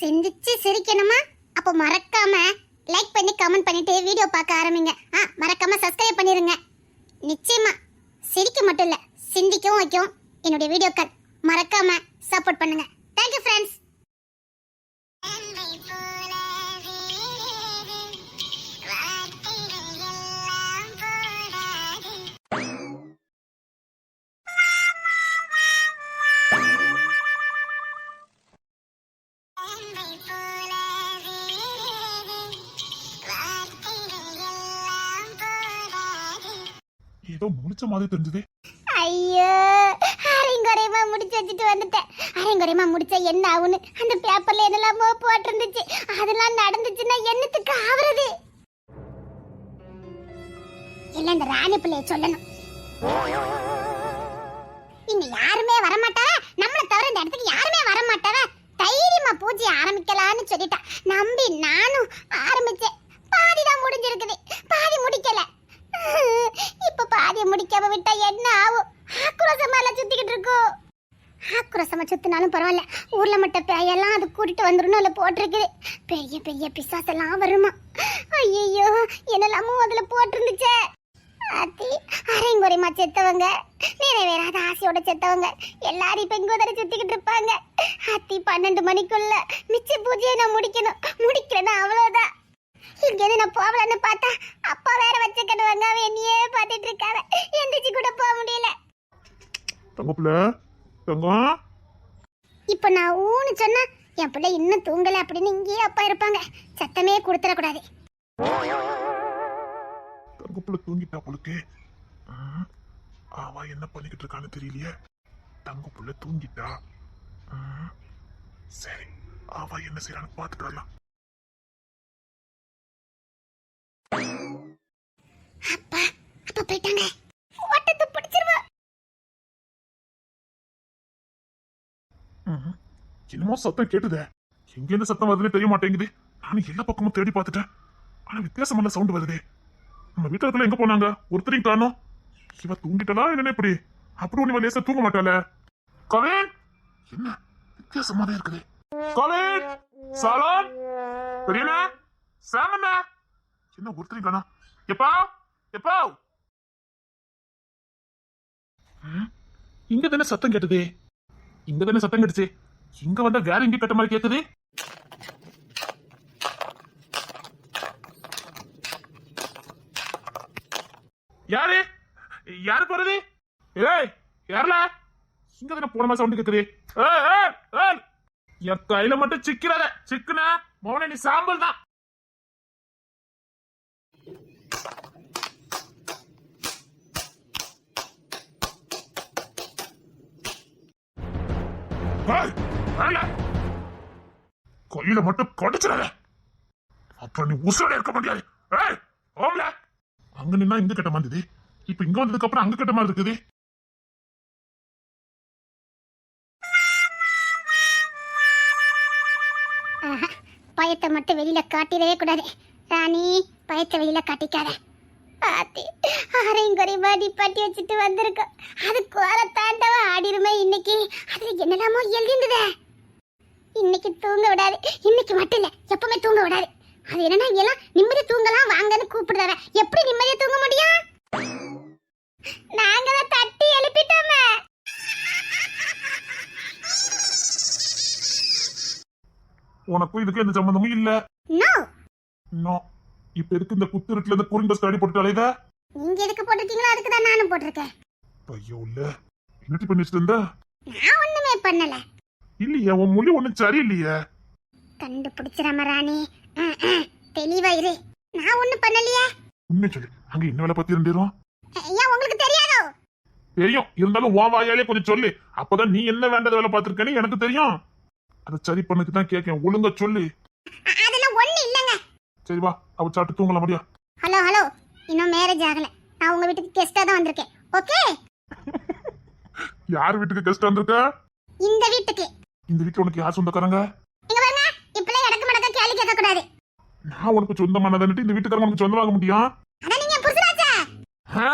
சிந்திச்சு சிரிக்கணுமா? அப்போ மறக்காம லைக் பண்ணி கமெண்ட் பண்ணிட்டு வீடியோ பார்க்க ஆரம்பிங்க. ஆ மறக்காம சப்ஸ்கிரைப் பண்ணிருங்க. நிச்சயமா சிரிக்க மட்டும் இல்லை சிந்திக்கவும் வைக்கும் என்னுடைய வீடியோக்கள் மறக்காம சப்போர்ட் பண்ணுங்க. தேங்க்யூ ஃப்ரெண்ட்ஸ் ஏதோ முடிச்ச மாதிரி தெரிஞ்சதே. ஐயோ அரைங்குறையமா முடிச்சு வச்சுட்டு வந்துட்டேன். அரைங்குறையமா முடிச்சா என்ன ஆகுன்னு அந்த பேப்பர்ல என்னெல்லாமோ போட்டிருந்துச்சு. அதெல்லாம் நடந்துச்சுன்னா என்னத்துக்கு ஆவறது இல்ல இந்த ராணி பிள்ளைய சொல்லணும். இங்க யாருமே வரமாட்டா நம்மள தவிர இந்த இடத்துக்கு யாருமே வரமாட்டாவ தைரியமா பூஜை ஆரம்பிக்கலாம்னு சொல்லிட்டா. நம்பி நானும் ஆரம்பிச்சேன். பாதி தான் முடிஞ்சிருக்குது. பாதி முடிக்கல. இப்ப பாதி முடிக்காம விட்டா என்ன ஆகும்? ஆக்ரோஷமா எல்லாம் சுத்திக்கிட்டு இருக்கோம் ஆக்ரோஷமா சுத்தினாலும் பரவாயில்ல. ஊர்ல மட்டும் பேயெல்லாம் அது கூட்டிட்டு வந்துருன்னு அதுல போட்டிருக்குது. பெரிய பெரிய பிசாசெல்லாம் வருமா? ஐயோ என்னெல்லாமோ அதுல போட்டிருந்துச்சே. அத்தி அரைங்குறைமா செத்தவங்க. நிறைவேறாத ஆசையோட செத்தவங்க. எல்லாரும் இப்ப இங்க உதறி சுத்திக்கிட்டு இருப்பாங்க. அத்தி பன்னெண்டு மணிக்குள்ள மிச்ச பூஜையை நான் முடிக்கணும். முடிக்கிறேன்னா அவ்வளவுதான். இங்க இருந்து நான் போகலன்னு பார்த்தா அப்பா வேற வச்ச கடுவாங்க அவன் என்னையே பார்த்துட்டு இருக்காவ. எந்திரிச்சு கூட போக முடியல. தங்க. பிள்ளை தங்கம் இப்ப நான் ஊன்னு சொன்னா என் பிள்ளை இன்னும் தூங்கல அப்படின்னு இங்கேயே அப்பா இருப்பாங்க. சத்தமே கொடுத்துடக்கூடாது. தங்க பிள்ளை தூங்கிட்டா பொழுக்கு அவ என்ன பண்ணிக்கிட்டு இருக்கான்னு தெரியலையே. தங்க பிள்ளை தூங்கிட்டா சரி அவ என்ன செய்யறான்னு பார்த்துட்டு வரலாம். அப்பா அப்பா போயிட்டாங்க. ஓட்டத்தை பிடிச்சிருவா. என்னமோ சத்தம் கேட்டுதே. எங்க இருந்து சத்தம் வருதுன்னு தெரிய மாட்டேங்குது. நானும் எல்லா பக்கமும் தேடி பார்த்துட்டேன். ஆனா வித்தியாசமான சவுண்ட் வருதே. நம்ம வீட்டுல எங்க போனாங்க? ஒருத்தரையும் காணும். இவ தூங்கிட்டலா என்னன்னு இப்படி அப்படி ஒண்ணு லேசா தூங்க மாட்டாள. கவின்! என்ன? வித்தியாசமா தான் இருக்குது. கவின்! சாலன் பெரியண்ணா! சாமண்ணா! என்ன ஒருத்தரையும் எப்பா? எப்பா? இங்க தானே சத்தம் கேட்டது? இங்க தானே சத்தம் கேட்டுச்சு? இங்க வந்தா வேற எங்க கட்ட மாதிரி கேக்குது? யாரு? யாரு போறது? ஏய் யாருல இங்க தானே போன மாதிரி சவுண்ட் கேக்குது. ஏய், ஏய், ஏய். என் கையில மட்டும் சிக்கிறாத சிக்குன மௌன நீ சாம்பல் தான். கையில மட்டும் கடிச்சிடாத அப்புறம் நீ உசுரோட இருக்க முடியாது ஏய், ஓம்ல அங்க நின்னா இங்க கட்ட மாதிரி இப்ப இங்க வந்ததுக்கு அப்புறம் அங்க கட்ட மாதிரி இருக்குது. ஆஹா, பயத்தை மட்டும் வெளியில காட்டிடவே கூடாது. ராணி பயத்தை வெளியில காட்டிக்காத. ஆத்தி அரையும் குறைவா நிப்பாட்டி வச்சுட்டு வந்திருக்கோம் அது கோல தாண்டவ ஆடிருமே இன்னைக்கு. அது என்னெல்லாமோ எழுதிருந்ததே. இன்னைக்கு தூங்க விடாது. இன்னைக்கு மட்டும் இல்ல எப்பவுமே தூங்க விடாது. அது என்னன்னா எல்லாம் நிம்மதி தூங்கலாம் வாங்கன்னு கூப்பிடுறாங்க எப்படி நிம்மதியா தூங்க முடியும்? நாங்க தான் தட்டி எழுப்பிட்டோமே. உனக்கும் இதுக்கு எந்த சம்பந்தமும் இல்ல. நோ இன்னும் இப்ப எதுக்கு இந்த குத்துருட்டுல இந்த கூலிங் பஸ் அடி போட்டு அலையுத? நீங்க எதுக்கு போட்டிருக்கீங்களோ அதுக்கு தான் நானும் போட்டிருக்கேன். ஐயோ இல்ல. என்னட்டி பண்ணி வச்சிட்டு இருந்த? நான் ஒண்ணுமே பண்ணல. இல்லையே உன் மொழி ஒண்ணும் சரியில்லையே. கண்டுபிடிச்சிடாம ராணி. தெளிவா இரு. நான் ஒண்ணும் பண்ணலையே. உண்மை சொல்லு. அங்க என்ன வேலை பத்தி ரெண்டிரும் ஏன் உங்களுக்கு தெரியாதோ? தெரியும். இருந்தாலும் உன் வாயாலே கொஞ்சம் சொல்லு. அப்பதான் நீ என்ன வேண்டத வேலை பார்த்திருக்கேன்னு எனக்கு தெரியும். அதை சரி பண்ணதுக்கு தான் கேட்கேன். ஒழுங்கா சொல்லு அ- அதெல்லாம் ஒண்ணு இல்லங்க சரி வா அவ சாப்பிட்டு தூங்கலாம் முடியா ஹலோ ஹலோ. இன்னும் மேரேஜ் ஆகல. நான் உங்க வீட்டுக்கு கெஸ்டா தான் வந்திருக்கேன். ஓகே யார் வீட்டுக்கு கெஸ்ட் வந்திருக்க? இந்த வீட்டுக்கு. இந்த வீட்டுல உனக்கு யார் சொந்தக்காரங்க? இங்க பாருங்க. இப்பெல்லாம் இடக்கு மடக்க கேள்வி கேட்க கூடாது நான் உனக்கு சொந்தமானதான்ட்டு இந்த வீட்டுக்காரங்க உனக்கு சொந்தமாக முடியும்? அதான் நீங்க புருஷனாச்சே ஆ,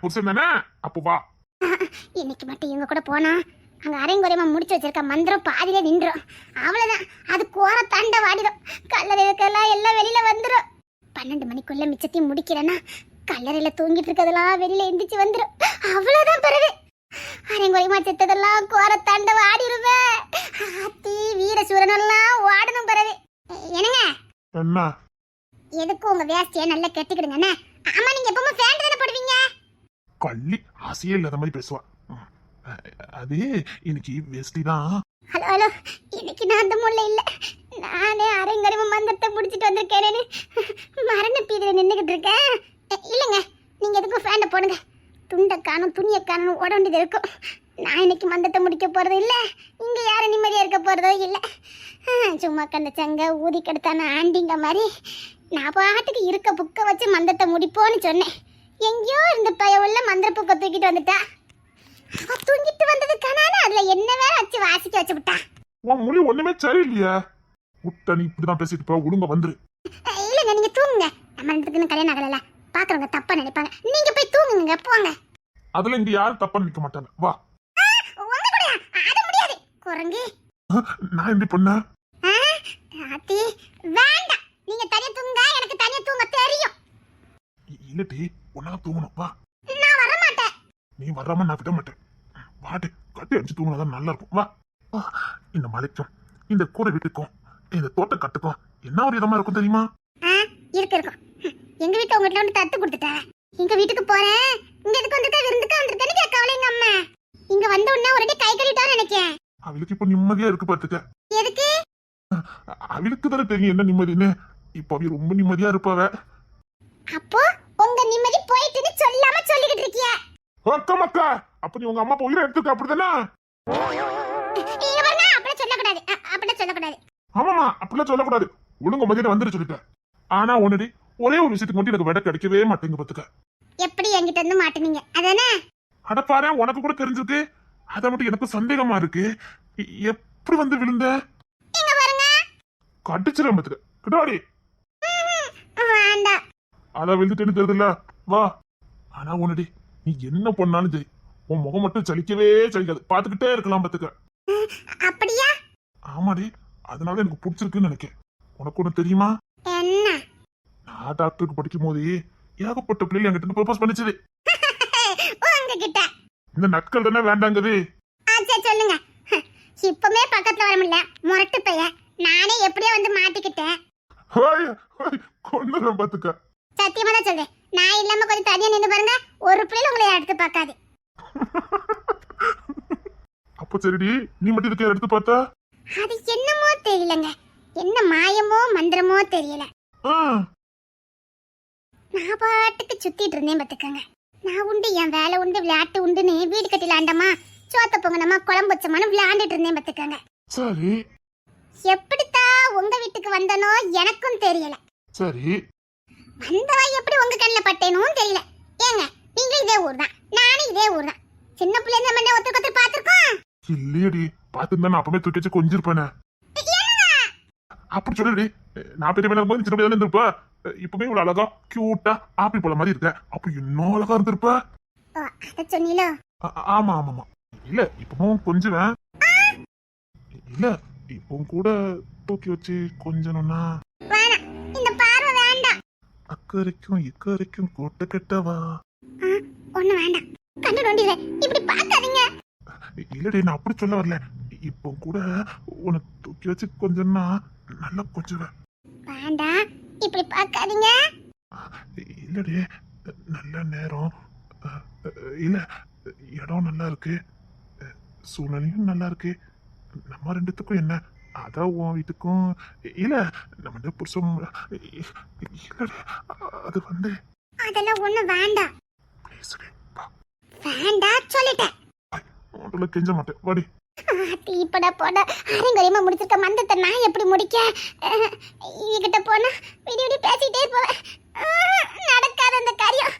புருஷன் தானே? அப்போ வா. இன்னைக்கு மட்டும் இவங்க கூட போனா அங்க அரைங்குறையமா முடிச்சு வச்சிருக்க மந்திரம் பாதியிலே நின்றோம் அவ்வளவுதான். அது கோர தாண்ட வாடிடும் கல்லறைக்கெல்லாம் எல்லாம் வெளியில வந்துடும் பன்னெண்டு மணிக்குள்ள மிச்சத்தையும் முடிக்கிறேன்னா கல்லறையில தூங்கிட்டு இருக்கதெல்லாம் வெளியில எந்திரிச்சு வந்துடும் அவ்வளவுதான் பிறகு அரங்கொழிமா செத்ததெல்லாம் கோர தாண்ட வாடிடுவேன் ஆத்தி வீரசூரனெல்லாம் ஓடணும் பிறகு என்னங்க? என்ன? எதுக்கும் உங்க வேஸ்டியை நல்லா கெட்டிக்கிடுங்க ஆமா நீங்க எப்பவுமே ஃபேன் தானே போடுவீங்க? கள்ளி ஆசையே இல்லாத மாதிரி பேசுவா. அது இன்னைக்கு வேஷ்டி தான். ஹலோ ஹலோ இன்னைக்கு நான் அந்த முல்லை இல்லை. நானே அரைங்கறிவு மந்திரத்தை பிடிச்சிட்டு வந்திருக்கேனேன்னு மரண பீதியில் நின்றுக்கிட்டு இருக்கேன் இல்லைங்க. நீங்கள் எதுக்கும் ஃபேண்டை போடுங்க. துண்டை காணும் துணியை காணும் ஓட வேண்டியது இருக்கும். நான் இன்னைக்கு மந்தத்தை முடிக்க போகிறது இல்லை. இங்கே யாரும் நிம்மதியாக இருக்க போகிறதோ இல்லை. சும்மா கண்ட சங்க ஊதி கெடுத்தான ஆண்டிங்க மாதிரி நான் பாட்டுக்கு இருக்க புக்கை வச்சு மந்தத்தை முடிப்போன்னு சொன்னேன். எங்கேயோ இருந்த உள்ள மந்திர புக்கை தூக்கிட்டு வந்துட்டா. தூங்கிட்டு வந்தது காணாத அதுல என்ன வேற வச்சு வாசிக்க வச்சு விட்டா? உன் மொழி ஒண்ணுமே சரியில்லையே. முட்டை நீ இப்படிதான் பேசிட்டு போ ஒழுங்கா வந்துரு. இல்லைங்க நீங்க தூங்குங்க. நம்ம இதுக்குன்னு கல்யாணம் ஆகல பாக்குறவங்க தப்பா நினைப்பாங்க. நீங்க போய் தூங்குங்க போங்க. அதுல இங்க யாரும் தப்பா நிக்க மாட்டாங்க. வா. குரங்கு. நான் எப்படி பண்ண? ஆ, ஆத்தி வேண்டாம். நீங்க தனியா தூங்குங்க. எனக்கு தனியா தூங்க தெரியும். இல்லட்டி உன்னால தூங்கணும். வா நான் வர மாட்டேன் நீ வராம நான் விட மாட்டேன். வாடு கட்டி அடிச்சு தூங்கினாதான் நல்லா இருக்கும் வா. இந்த மலைக்கும் இந்த கூரை வீட்டுக்கும் இந்த தோட்ட கட்டுக்கும் என்ன ஒரு இதமா இருக்கும் தெரியுமா? ஆ, இருக்கு இருக்கும் எங்க வீட்டுல உங்க வீட்டுல வந்து தத்து கொடுத்துட்டேன் எங்க வீட்டுக்கு போறேன். இங்க எதுக்கு வந்திருக்க? விருந்துக்கு வந்திருக்கேன்னு கேட்கவல எங்க அம்மா. இங்க வந்த உடனே ஒரு கை கழுவிட்டான்னு நினைக்கேன். அவளுக்கு இப்ப நிம்மதியா இருக்கு பாத்துக்க எதுக்கு? அவளுக்கு தானே தெரியும் என்ன நிம்மதின்னு. இப்ப அவ ரொம்ப நிம்மதியா இருப்பாவ. அப்போ உங்க நிம்மதி போயிட்டுன்னு சொல்லாம சொல்லிக்கிட்டு இருக்கிய? அக்கா மக்கா அப்ப நீ உங்க அம்மா உயிரை எடுத்துக்க அப்படிதானே ஆமாமா அப்படிலாம் சொல்லக்கூடாது. ஒழுங்கு மதியம் வந்துட்டு சொல்லிட்டேன். ஆனா ஒரே ஒரு விஷயத்துக்கு மட்டும் எனக்கு விட கிடைக்கவே மாட்டேங்க பாத்துக்க. எப்படி என்கிட்ட இருந்து மாட்டுனீங்க? அதானே? அட பாரு உனக்கு கூட தெரிஞ்சிருக்கு. அத மட்டும் எனக்கு சந்தேகமா இருக்கு. எப்படி வந்து விழுந்த? கடிச்சிடும் பாத்துக்க. கிட்டாடி அதான் விழுந்துட்டேன்னு தெரியுதுல்ல. வா. ஆனா ஒன்னுடி நீ என்ன பண்ணாலும் சரி உன் முகம் மட்டும் சலிக்கவே சலிக்காது. பாத்துக்கிட்டே இருக்கலாம் பாத்துக்க அப்படியா? ஆமாடி அதனால எனக்கு பிடிச்சிருக்குன்னு நினைக்கிறேன் உனக்கு ஒண்ணு தெரியுமா? என்ன? நான் டாக்டருக்கு படிக்கும் போது ஏகப்பட்ட பிள்ளைகள் என்கிட்ட ப்ரப்போஸ் பண்ணிச்சது. உங்ககிட்ட. இந்த நட்கள் தானே வேண்டாங்குது. ஆ சரி சொல்லுங்க. இப்பமே பக்கத்துல வர முடியல. முரட்டு பையன் நானே எப்படியோ வந்து மாட்டிக்கிட்டேன். கொன்னுறேன் பாத்துக்க சத்தியமா தான் சொல்றேன். நான் இல்லாம கொஞ்சம் தனியா நின்று பாருங்க. ஒரு பிள்ளை உங்களை எடுத்து பார்க்காது. அப்ப சரிடி நீ மட்டும் இதுக்கு எடுத்து பார்த்தா? அது என்னமோ தெரியலங்க. என்ன மாயமோ மந்திரமோ தெரியல. நான் பாட்டுக்கு சுத்திட்டு இருந்தேன் பாத்துக்கங்க நான் உண்டு என் வேலை உண்டு விளையாட்டு உண்டுன்னு வீடு கட்டி விளையாண்டமா சோத்த பொங்கனமா குழம்பு வச்சமானு விளையாண்டுட்டு இருந்தேன் பாத்துக்கங்க சரி. எப்படித்தான் உங்க வீட்டுக்கு வந்தனோ எனக்கும் தெரியல. சரி. வந்தவா எப்படி உங்க கண்ணில் பட்டேனும் தெரியல. ஏங்க நீங்களும் இதே ஊர் தான் நானும் இதே ஊர் தான் சின்ன பிள்ளைங்க நம்ம ஒருத்தருக்கு ஒருத்தர் பார்த்திருக்கோம். இல்லையடி பார்த்துருந்தா நான் அப்பவே தூக்கி வச்சு கொஞ்சிருப்பேனே. அப்படி சொல்லுடி நான் பெரிய இருக்கும்போது சின்ன பையன் இருந்திருப்ப? இப்பவே இவ்வளவு அழகா கியூட்டா ஆப்பிள் பழம் மாதிரி இருக்க. அப்ப இன்னும் அழகா இருந்திருப்ப? சொன்னீங்களோ? ஆமா ஆமா ஆமா. இல்ல இப்பவும் கொஞ்சுவேன். இல்ல இப்பவும் கூட தூக்கி வச்சு கொஞ்சணும்னா வேணாம் இந்த பார்வை வேண்டாம் அக்கறைக்கும் இக்கறைக்கும் கூட்ட கெட்டவா? ஆ, ஒண்ணு வேண்டாம். கண்ணு நோண்டிடுற இப்படி பார்க்காதீங்க. இல்லடி நான் அப்படி சொல்ல வரல. இப்போ கூட உன்னை தூக்கி வச்சு கொஞ்சம்னா நல்லா கொஞ்சுவேன் வேண்டாம். இப்படி பார்க்காதீங்க. இல்லடி நல்ல நேரம். இல்ல இடம் நல்லா இருக்கு. சூழ்நிலையும் நல்லா இருக்கு. நம்ம ரெண்டுத்துக்கும் என்ன? அதான் உன் வீட்டுக்கும். இல்ல நம்ம இல்லடி அது வந்து அதெல்லாம் ஒண்ணு வேண்டாம். வேண்டாம் சொல்லிட்டேன். உன்ல கெஞ்ச மாட்டேன். வாடி. போடா அரங்கரியமா முடிச்சிருக்க மந்தத்தை நான் எப்படி முடிக்க? இவகிட்ட போனா விடி விடி பேசிட்டே போவேன். நடக்காத அந்த காரியம்.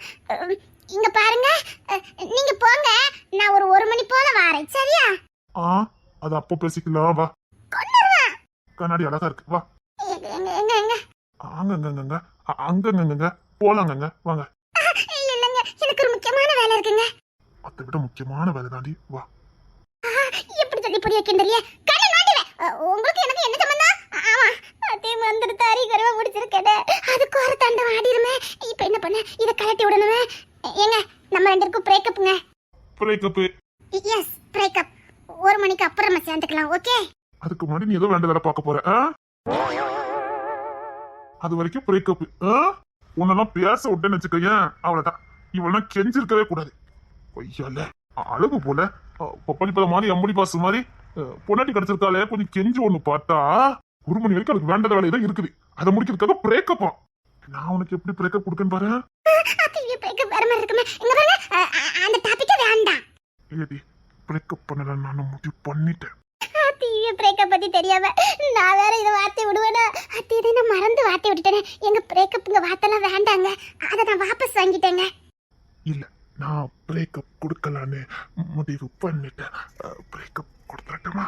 இங்க பாருங்க. நீங்க போங்க. நான் ஒரு ஒரு மணி போல வாரேன். சரியா? ஆ அது அப்போ பேசிக்கலாம். வா. கண்ணாடி அழகா இருக்கு. வா. அங்கங்க. அங்கங்க போலாங்க வாங்க. எனக்கு ஒரு முக்கியமான வேலை இருக்குங்க. அதை விட முக்கியமான வேலை தாண்டி வா. எப்படி சொல்லி புரிய கிண்டலியே கண்ணு நோண்டுவேன் உங்களுக்கு எனக்கு என்ன சம்பந்தம்? ஆமா. அதே மந்திர தாரி கருவ முடிச்சிருக்கேன். அது கோர தாண்டம் ஆடிருமே இப்போ என்ன பண்ண? இதை கலட்டி விடணுமே. ஏங்க நம்ம ரெண்டு பேருக்கும் பிரேக்கப்புங்க பிரேக்கப் எஸ் பிரேக்கப் ஒரு மணிக்கு அப்புறமா சேர்ந்துக்கலாம் ஓகே அதுக்கு முன்னாடி நீ ஏதோ வேண்டதெல்லாம் பார்க்க போற? அது வரைக்கும் பிரேக்கப் உன்னெல்லாம் பேச விட்டேன்னு வச்சுக்கோயேன். அவ்வளவுதான். இவெல்லாம் கெஞ்சிருக்கவே கூடாது. கொய்யால அழகு போல. பப்பாளி பழம் மாதிரி அம்புடி பாசு மாதிரி. பொண்டாட்டி கிடைச்சிருக்காளே கொஞ்சம் கெஞ்சி ஒண்ணு பார்த்தா ஒரு மணி வரைக்கும் அதுக்கு வேண்டாத வேலை தான் இருக்குது. அதை முடிக்கிறதுக்காக பிரேக்கப்பா நான் உனக்கு எப்படி பிரேக்கப் கொடுக்கன்னு பாரு. பிரேக்கப் பண்ணல நான் முடிவு பண்ணிட்டேன். டிவி பிரேக்கப் பத்தி தெரியாம நான் வேற இதை வார்த்தை விடுவேனா? அத்தி இதை நான் மறந்து வார்த்தை விட்டுட்டேனே. எங்க பிரேக்கப்புங்க வார்த்தைலாம் வேண்டாங்க. அதை நான் வாபஸ் வாங்கிட்டேங்க. இல்ல நான் பிரேக்கப் கொடுக்கலான்னு முடிவு பண்ணிட்டேன். பிரேக்கப் கொடுத்துட்டமா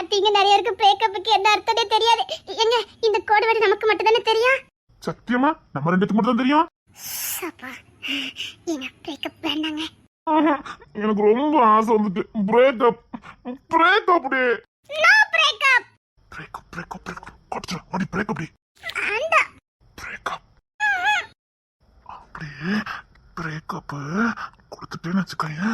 அத்திங்க நிறைய இருக்கு. பிரேக்கப்புக்கு என்ன அர்த்தமே தெரியாது. எங்க இந்த கோடு வேர்டு நமக்கு மட்டும் தானே தெரியும்? சத்தியமா? நம்ம ரெண்டுக்கு மட்டும் தான் தெரியும்? அப்பா எங்க பிரேக்கப் வேண்டாங்க. எனக்கு ரொம்ப ஆசை வந்துட்டு. பிரேக்கப் பிரேக்கப் டே. No breakup breakup breakup breakup கொடுத்துரு அடி பிரேக்கப் டே. அந்த பிரேக்கப் அப்படியே பிரேக்கப் கொடுத்துட்டேன்னு வச்சுக்கோங்க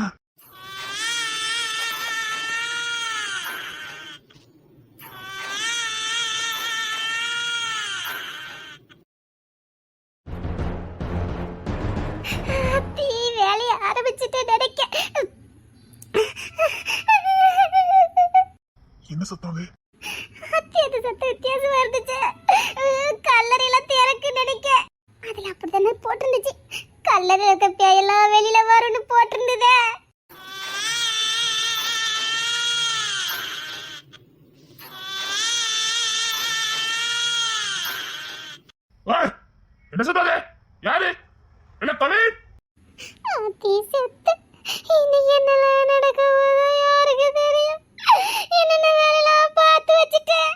என்ன அது யாரு? என்ன கவின் அத்தி செத்து. இன்னைக்கு என்னெல்லாம் நடக்க போதோ யாருக்கு தெரியும்? என்னென்ன வேலையெல்லாம் பார்த்து வச்சுட்டேன்.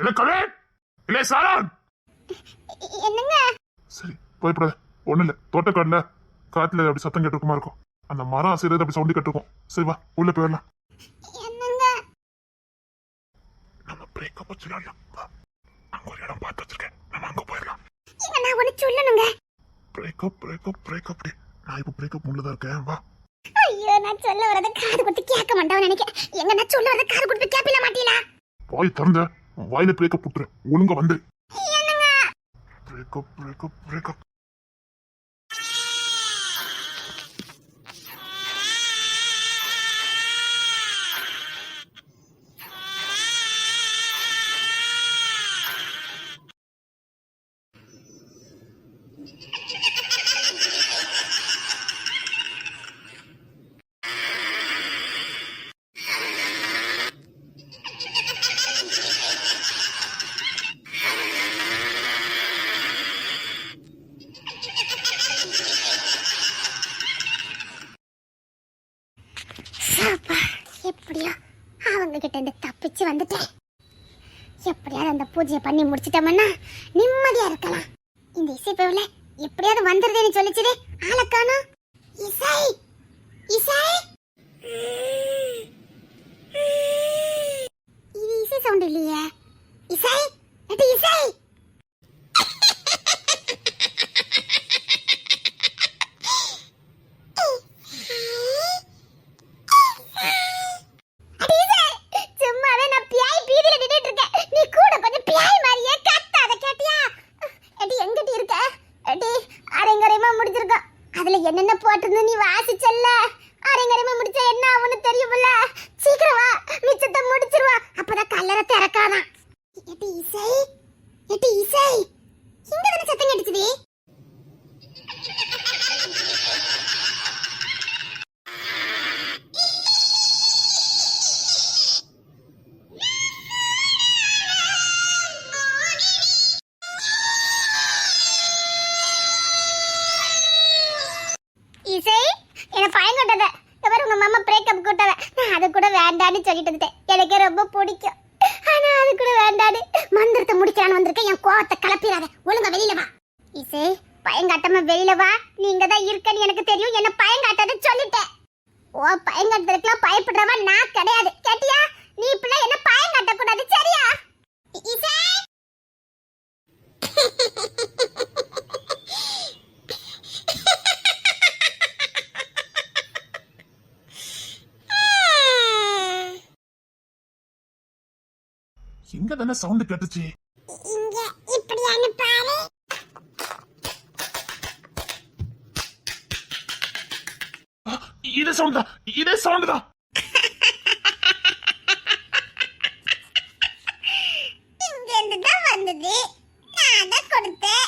என்ன கவின் இல்ல சாரான்? என்னங்க? சரி பயப்படாத ஒண்ணு இல்ல. தோட்டக்காடுல காட்டுல அப்படி சத்தம் கேட்டுருக்குமா இருக்கும். அந்த மரம் அசைறது அப்படி சவுண்டு கேட்டிருக்கும் சரி வா உள்ள போயிடலாம் என்னங்க? நம்ம பிரேக்கப் வச்சுக்கலாம் வா. அங்க ஒரு இடம் பார்த்து வச்சிருக்கேன் நம்ம அங்க போயிடலாம் இங்க நான் ஒண்ணு சொல்லணுங்க. பிரேக்கப் பிரேக்கப் பிரேக்கப் நான் இப்போ பிரேக்கப் உள்ளதா இருக்கேன். வா. ஐயோ நான் சொல்ல வரத காது கொடுத்து கேட்க மாட்டேன் நினைக்கிறேன். எங்க நான் சொல்ல வரத காது கொடுத்து கேட்பல மாட்டீங்களா? வாய் திறந்த வாயில பிரேக்கப் விட்டுரு ஒழுங்கா வந்து என்னங்க? பிரேக்கப் பிரேக்கப் பிரேக்கப் அப்பா, எப்படியோ அவங்க கிட்ட இருந்து தப்பிச்சு வந்துட்டேன். எப்படியாவது அந்த பூஜையை பண்ணி முடிச்சிட்டோம்னா நிம்மதியா இருக்கலாம். இந்த இசைப்பவுல எப்படியாவது வந்துருதுன்னு சொல்லிச்சுதே ஆளை காணோம் இசை இசை இது இசை சவுண்ட் இல்லையே இசை அது இசை அடீசே, சும்மாவே நான் பியாய் பீதியில நின்னுட்டு இருக்கேன். நீ கூட கொஞ்சம் பியாய் மாதிரியே கத்தாத, கேட்டியா? எடி, எங்கிட்டு இருக்க? எடி, அரைங்குறையுமா முடிச்சிருக்கோம். அதுல என்னென்ன போட்டிருந்து நீ வாசிச்சல்ல அரைங்குறையுமா முடிச்சா என்ன ஆகும்னு தெரியுமில்ல சீக்கிரம் வா மிச்சத்தை முடிச்சிருவா அப்பதான் கல்லறை திறக்காதான் எடி இசை எடி இசை இங்க தானே சத்தம் கேட்டுச்சுது இசை என்ன பயம் கொண்டத இவர் உங்க மாமா பிரேக்கப் கூட்டத நான் அது கூட வேண்டான்னு சொல்லிட்டு வந்துட்டேன் எனக்கு ரொம்ப பிடிக்கும் ஆனா அது கூட வேண்டான்னு மந்திரத்தை முடிக்கலான்னு வந்திருக்கேன் என் கோவத்தை கிளப்பிடாத ஒழுங்கா வெளியில வா இசை பயங்காட்டாம வெளியில வா நீங்க தான் இருக்கன்னு எனக்கு தெரியும் என்ன பயங்காட்டாத சொல்லிட்டேன் ஓ பயங்காட்டதுக்கெல்லாம் பயப்படுறவா நான் கிடையாது கேட்டியா நீ இப்படி என்ன பயங்காட்ட கூடாது சரியா இசை இங்க தானே சவுண்ட் கேட்டுச்சு? இங்க இப்படியான்னு பாரு ஆ, இதே சவுண்ட் தான் இதே சவுண்ட் தான். இங்க இருந்து தான் வந்தது. நான் தான் கொடுத்தேன்.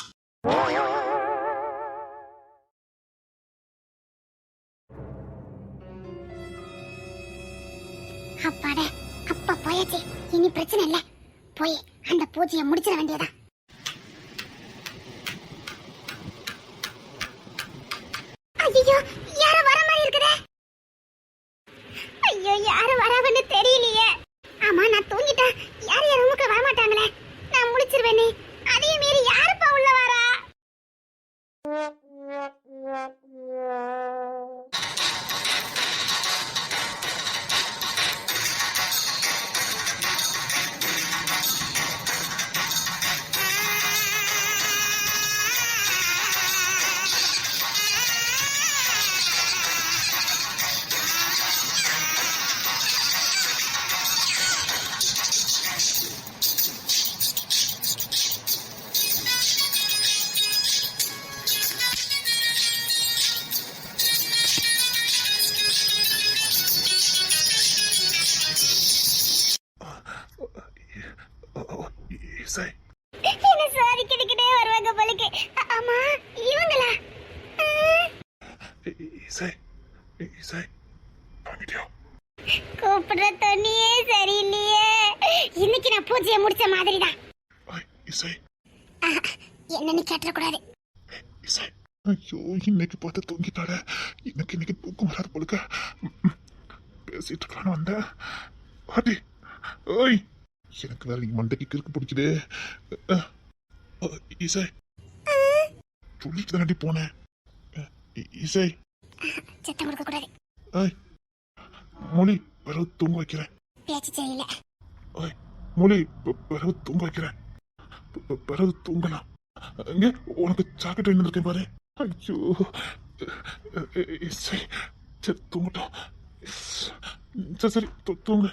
அப்பாட அப்பா போயாச்சு. இனி பிரச்சனை இல்ல. போய் அந்த பூஜையை முடிச்சிட வேண்டியதா கூப்பிடுற தண்ணியே சரியில்லையே. இன்னைக்கு நான் பூஜையை முடிச்ச மாதிரி தான் இசை. என்னன்னு கேட்டக்கூடாது இசை. ஐயோ இன்னைக்கு பார்த்து தூங்கிட்டாட எனக்கு இன்னைக்கு தூக்கம் வராது போலுக்க. பேசிட்டு இருக்கான்னு வந்தேன். பாட்டி ஓய். எனக்கு வேற நீ மண்டைக்கு கிறுக்கு பிடிக்குது. இசை. சொல்லிட்டு தானடி போனேன். இசை. சத்தம் கொடுக்க கூடாது ஏய் மொழி. பிறகு தூங்க வைக்கிறேன். பேச்சு சரியில்லை. ஓய் மொழி பிறகு தூங்க வைக்கிறேன். பிறகு தூங்கலாம். இங்க உனக்கு ஜாக்கெட் என்ன இருக்கேன் பாரு. ஐயோ. சரி தூங்கட்டும். சரி தூங்கு.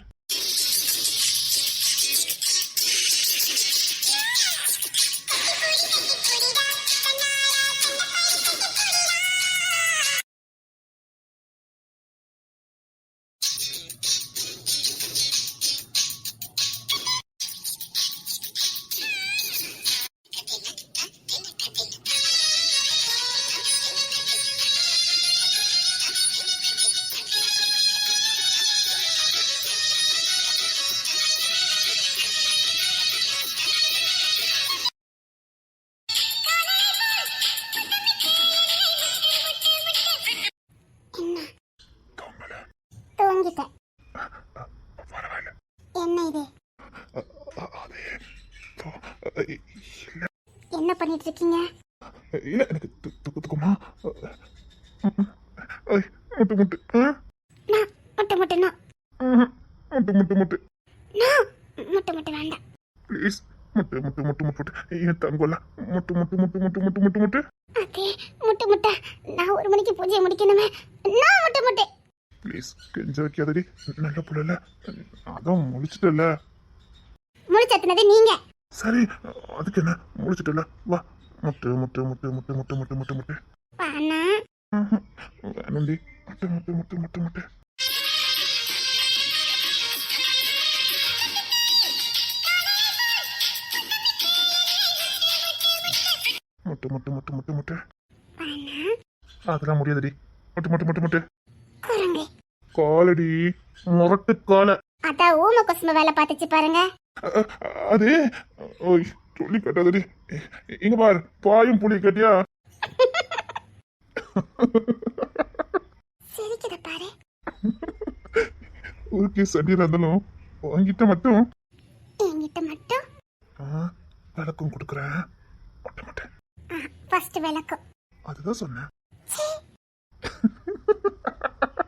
என் தங்கோல முட்டு முட்டு முட்டு முட்டு முட்டு முட்டு முட்டு ஓகே முட்டை முட்டை நான் ஒரு மணிக்கு பூஜையை முடிக்கணுமே நான் முட்டை முட்டை ப்ளீஸ் கெஞ்ச வைக்காதடி நல்ல புள்ளல அதான் முடிச்சிட்டல முழிச்சத்துனது நீங்க சரி அதுக்கு என்ன முடிச்சிட்டல வா முட்டு முட்டு முட்டு முட்டு முட்டு முட்டு முட்டு முட்டு. வேணும்டி முட்டு முட்டு முட்டு முட்டு முட்டு முட்டு முட்டு முட்டு முட்டு முட்டு. அதெல்லாம் முடியாதுடி. முட்டு முட்டு முட்டு முட்டு. காலடி. முரட்டு காலை. அதான் ஊம குசும வேலை பார்த்துச்சு பாருங்க. அது? ஓய் சொல்லி கட்டாதடி. இங்க பாரு பாயும் புளி கட்டியா? சிரிக்குத பாரு. ஊருக்கு சண்டீரா இருந்தாலும் வாங்கிட்ட மட்டும். என்கிட்ட மட்டும்? ஆ, விளக்கம் கொடுக்குறேன். ஒட்ட மாட்டேன் ஃபர்ஸ்ட் விளக்கம். அதுதான் சொன்னேன்.